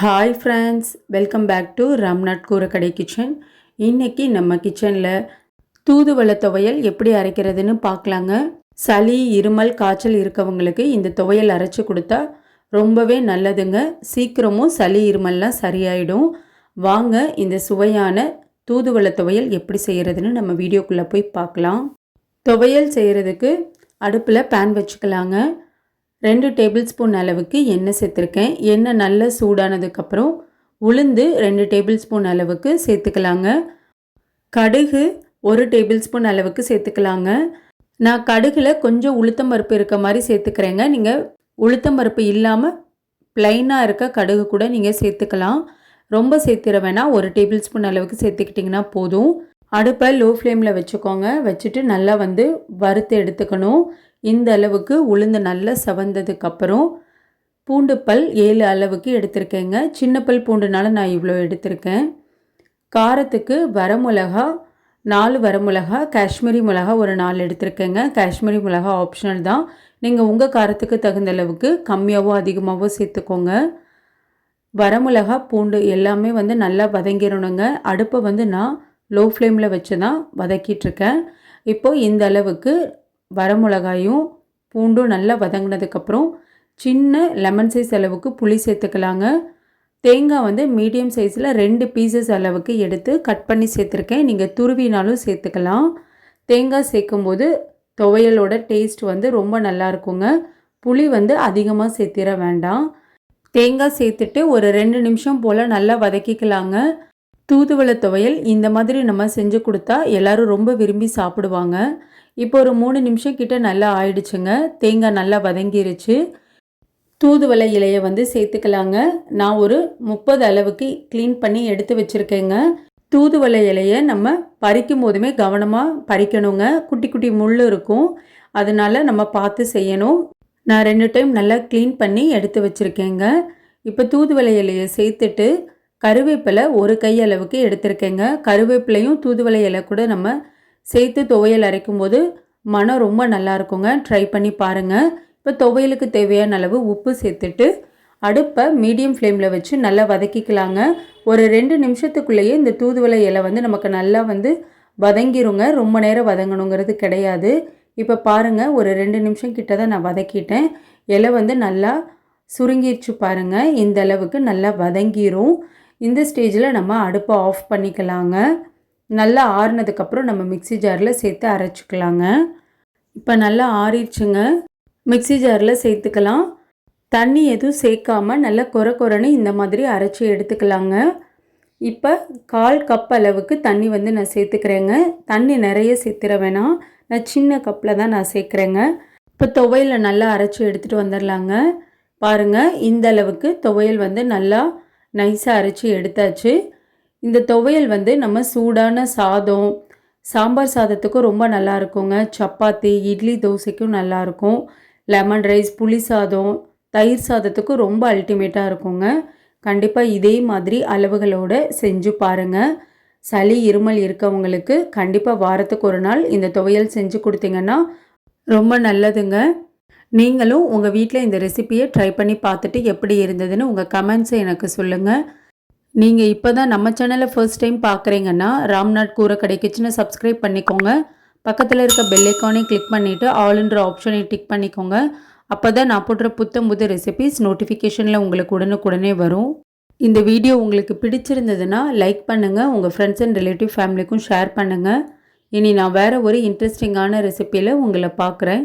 Hi friends welcome back to Ramnath Koorakadai kitchen இன்றைக்கி நம்ம கிச்சனில் தூதுவளை துவையல் எப்படி அரைக்கிறதுன்னு பார்க்கலாங்க. சளி இருமல் காய்ச்சல் இருக்கவங்களுக்கு இந்த துவையல் அரைச்சி கொடுத்தா ரொம்பவே நல்லதுங்க. சீக்கிரமும் சளி இருமல்லாம் சரியாயிடும். வாங்க இந்த சுவையான தூதுவளை துவையல் எப்படி செய்கிறதுன்னு நம்ம வீடியோக்குள்ளே போய் பார்க்கலாம். துவையல் செய்கிறதுக்கு அடுப்பில் பேன் வச்சுக்கலாங்க. ரெண்டு டேபிள் ஸ்பூன் அளவுக்கு எண்ணெய் சேர்த்துருக்கேன். எண்ணெய் நல்லா சூடானதுக்கப்புறம் உளுந்து ரெண்டு டேபிள் ஸ்பூன் அளவுக்கு சேர்த்துக்கலாங்க. கடுகு ஒரு டேபிள் ஸ்பூன் அளவுக்கு சேர்த்துக்கலாங்க. நான் கடுகில் கொஞ்சம் உளுத்தம் பருப்பு இருக்க மாதிரி சேர்த்துக்கிறேங்க. நீங்கள் உளுத்தம் பருப்பு இல்லாமல் ப்ளைனாக இருக்க கடுகு கூட நீங்கள் சேர்த்துக்கலாம். ரொம்ப சேர்த்துட வேணாம். ஒரு டேபிள் ஸ்பூன் அளவுக்கு சேர்த்துக்கிட்டிங்கன்னா போதும். அடுப்பை லோ ஃப்ளேமில் வச்சுக்கோங்க. வச்சுட்டு நல்லா வந்து வறுத்து எடுத்துக்கணும். இந்த அளவுக்கு உளுந்து நல்லா செவந்ததுக்கப்புறம் பூண்டு பல் ஏழு அளவுக்கு எடுத்திருக்கேங்க. சின்ன பல் பூண்டுனால நான் இவ்வளோ எடுத்திருக்கேன். காரத்துக்கு வரமிளகா நாலு வரமிளகா காஷ்மீரி மிளகா ஒரு நாலு எடுத்திருக்கேங்க. காஷ்மீரி மிளகா ஆப்ஷனல் தான். நீங்கள் உங்கள் காரத்துக்கு தகுந்த அளவுக்கு கம்மியாகவோ அதிகமாகவோ சேர்த்துக்கோங்க. வரமிளகா பூண்டு எல்லாமே வந்து நல்லா வதங்கிடணுங்க அடுப்பை வந்து நான் லோ ஃப்ளேமில் வச்சு தான் வதக்கிட்டுருக்கேன் இப்போது இந்த அளவுக்கு வரமிளகாயும் பூண்டும் நல்லா வதங்கினதுக்கப்புறம் சின்ன லெமன் சைஸ் அளவுக்கு புளி சேர்த்துக்கலாங்க. தேங்காய் வந்து மீடியம் சைஸில் ரெண்டு பீசஸ் அளவுக்கு எடுத்து கட் பண்ணி சேர்த்துருக்கேன். நீங்கள் துருவினாலும் சேர்த்துக்கலாம். தேங்காய் சேர்க்கும்போது துவையலோட டேஸ்ட் வந்து ரொம்ப நல்லா இருக்குங்க. புளி வந்து அதிகமாக சேர்த்திட வேண்டாம். தேங்காய் சேர்த்துட்டு ஒரு ரெண்டு நிமிஷம் போல் நல்லா வதக்கிக்கலாங்க. தூதுவளை துவையல் இந்த மாதிரி நம்ம செஞ்சு கொடுத்தா எல்லோரும் ரொம்ப விரும்பி சாப்பிடுவாங்க. இப்போ ஒரு மூணு நிமிஷம் கிட்ட நல்லா ஆயிடுச்சுங்க. தேங்காய் நல்லா வதங்கிருச்சு. தூதுவளை இலையை வந்து சேர்த்துக்கலாங்க. நான் ஒரு முப்பது அளவுக்கு க்ளீன் பண்ணி எடுத்து வச்சுருக்கேங்க. தூதுவளை இலையை நம்ம பறிக்கும் போதுமே கவனமாக பறிக்கணுங்க. குட்டி குட்டி முள் இருக்கும். அதனால் நம்ம பார்த்து செய்யணும். நான் ரெண்டு டைம் நல்லா க்ளீன் பண்ணி எடுத்து வச்சுருக்கேங்க. இப்போ தூதுவளை இலையை சேர்த்துட்டு கருவேப்பிலை ஒரு கையளவுக்கு எடுத்திருக்கேங்க. கருவேப்பிலையும் தூதுவளை இலை கூட நம்ம சேர்த்து துவையல் அரைக்கும் போது மனம் ரொம்ப நல்லா இருக்குங்க. ட்ரை பண்ணி பாருங்கள் இப்போ துவையலுக்கு தேவையான அளவு உப்பு சேர்த்துட்டு அடுப்பை மீடியம் ஃப்ளேமில் வச்சு நல்லா வதக்கிக்கலாங்க. ஒரு ரெண்டு நிமிஷத்துக்குள்ளேயே இந்த தூதுவளை இலை வந்து நமக்கு நல்லா வந்து வதங்கிருங்க. ரொம்ப நேரம் வதங்கணுங்கிறது கிடையாது. இப்போ பாருங்கள் ஒரு ரெண்டு நிமிஷம் கிட்ட தான் நான் வதக்கிட்டேன். இலை வந்து நல்லா சுருங்கிடுச்சு பாருங்கள் இந்த அளவுக்கு நல்லா வதங்கிரும். இந்த ஸ்டேஜில் நம்ம அடுப்பை ஆஃப் பண்ணிக்கலாங்க. நல்லா ஆறுனதுக்கப்புறம் நம்ம மிக்சி ஜாரில் சேர்த்து அரைச்சிக்கலாங்க. இப்போ நல்லா ஆறிடுச்சுங்க. மிக்சி ஜாரில் சேர்த்துக்கலாம். தண்ணி எதுவும் சேர்க்காமல் நல்லா குறை குறைன்னு இந்த மாதிரி அரைச்சி எடுத்துக்கலாங்க. இப்போ கால் கப் அளவுக்கு தண்ணி வந்து நான் சேர்த்துக்கிறேங்க. தண்ணி நிறைய சேர்த்துற வேணாம். நான் சின்ன கப்பில் தான் நான் சேர்க்குறேங்க. இப்போ துவையில் நல்லா அரைச்சி எடுத்துகிட்டு வந்துடலாங்க. பாருங்கள் இந்த அளவுக்கு துவையல் வந்து நல்லா நைஸாக அரைச்சி எடுத்தாச்சு. இந்த துவையல் வந்து நம்ம சூடான சாதம் சாம்பார் சாதத்துக்கும் ரொம்ப நல்லா இருக்குங்க. சப்பாத்தி இட்லி தோசைக்கும் நல்லாயிருக்கும் லெமன் ரைஸ் புளி சாதம் தயிர் சாதத்துக்கும் ரொம்ப அல்டிமேட்டாக இருக்குங்க. கண்டிப்பாக இதே மாதிரி அளவுகளோடு செஞ்சு பாருங்கள் சளி இருமல் இருக்கவங்களுக்கு கண்டிப்பாக வாரத்துக்கு ஒரு நாள் இந்த துவையல் செஞ்சு கொடுத்தீங்கன்னா ரொம்ப நல்லதுங்க. நீங்களும் உங்கள் வீட்டில் இந்த ரெசிப்பியை ட்ரை பண்ணி பார்த்துட்டு எப்படி இருந்ததுன்னு உங்கள் கமெண்ட்ஸை எனக்கு சொல்லுங்கள் நீங்கள் இப்போ தான் நம்ம சேனலை ஃபர்ஸ்ட் டைம் பார்க்குறீங்கன்னா ராம்நாத் கூரை கடை கிச்சனை சப்ஸ்கிரைப் பண்ணிக்கோங்க. பக்கத்தில் இருக்க பெல்லைக்கானே கிளிக் பண்ணிவிட்டு ஆளுன்ற ஆப்ஷனை டிக் பண்ணிக்கோங்க. அப்போ தான் நான் போடுற புத்தம் புது ரெசிபிஸ் நோட்டிஃபிகேஷனில் உங்களுக்கு உடனுக்குடனே வரும். இந்த வீடியோ உங்களுக்கு பிடிச்சிருந்ததுன்னா லைக் பண்ணுங்கள் உங்கள் ஃப்ரெண்ட்ஸ் அண்ட் ரிலேட்டிவ் ஃபேமிலிக்கும் ஷேர் பண்ணுங்கள் இனி நான் வேறு ஒரு இன்ட்ரெஸ்டிங்கான ரெசிப்பியில் உங்களை பார்க்குறேன்.